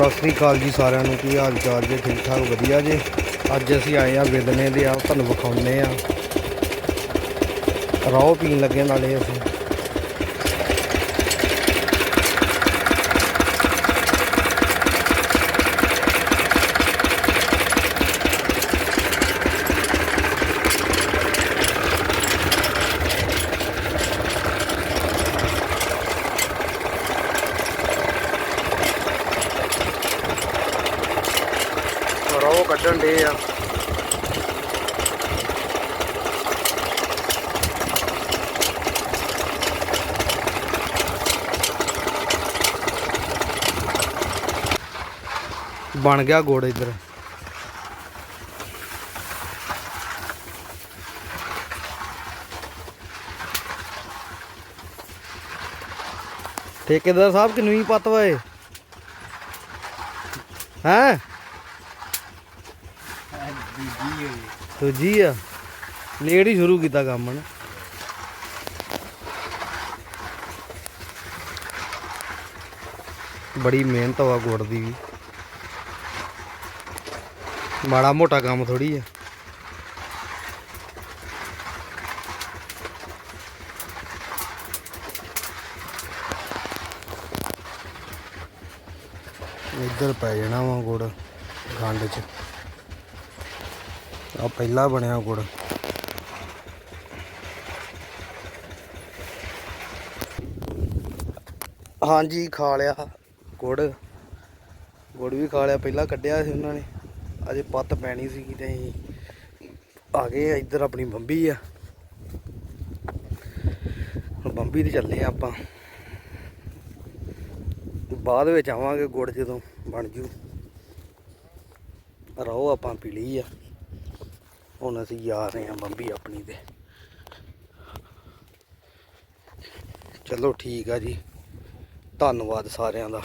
ਸਤਿ ਸ੍ਰੀ ਅਕਾਲ ਜੀ ਸਾਰਿਆਂ ਨੂੰ, ਕੀ ਹਾਲ ਚਾਲ ਜੀ? ਠੀਕ ਠਾਕ, ਵਧੀਆ ਜੀ? ਅੱਜ ਅਸੀਂ ਆਏ ਆ ਵਿਦਨੇ ਦੇ ਆ, ਤੁਹਾਨੂੰ ਵਿਖਾਉਨੇ ਆ। ਰਾਹ ਪੀਣ ਲੱਗੇ ਨਾਲੇ ਅਸੀਂ। ਕੱਢਣ ਦੇ ਆ। ਬਣ ਗਿਆ ਗੋੜ ਇੱਧਰ। ਠੇਕੇਦਾਰ ਸਾਹਿਬ ਕਿੰਨੀ ਹੀ ਪਤ ਵਾ ਇਹ ਹੈ ਦੂਜੀ ਆ। ਲੇਟ ਹੀ ਸ਼ੁਰੂ ਕੀਤਾ ਕੰਮ ਨੇ। ਬੜੀ ਮਿਹਨਤ ਵਾ ਗੁੜ ਦੀ ਵੀ। ਮਾੜਾ ਮੋਟਾ ਕੰਮ ਥੋੜੀ ਆ। ਇੱਧਰ ਪੈ ਜਾਣਾ ਵਾ ਗੁੜ ਗੰਡ 'ਚ। ਆ ਪਹਿਲਾ ਬਣਿਆ ਗੁੜ। ਹਾਂਜੀ, ਖਾ ਲਿਆ ਗੁੜ। ਗੁੜ ਵੀ ਖਾ ਲਿਆ, ਪਹਿਲਾਂ ਕੱਢਿਆ ਸੀ ਉਹਨਾਂ ਨੇ। ਅਜੇ ਪੱਤ ਪੈਣੀ ਸੀ ਤੇ ਆ ਗਏ ਇੱਧਰ ਆਪਣੀ ਬੰਬੀ ਆ। ਬੰਬੀ ਤੇ ਚੱਲੇ ਆ ਆਪਾਂ। ਬਾਅਦ ਵਿੱਚ ਆਵਾਂਗੇ ਗੁੜ ਜਦੋਂ ਬਣ ਜੂ। ਰਹੋ ਆਪਾਂ ਪੀ ਲਈ ਆ ਹੁਣ ਅਸੀਂ ਜਾ ਰਹੇ ਹਾਂ ਬੰਬੀ ਆਪਣੀ ਤੇ। ਚਲੋ ਠੀਕ ਆ ਜੀ। ਧੰਨਵਾਦ ਸਾਰਿਆਂ ਦਾ।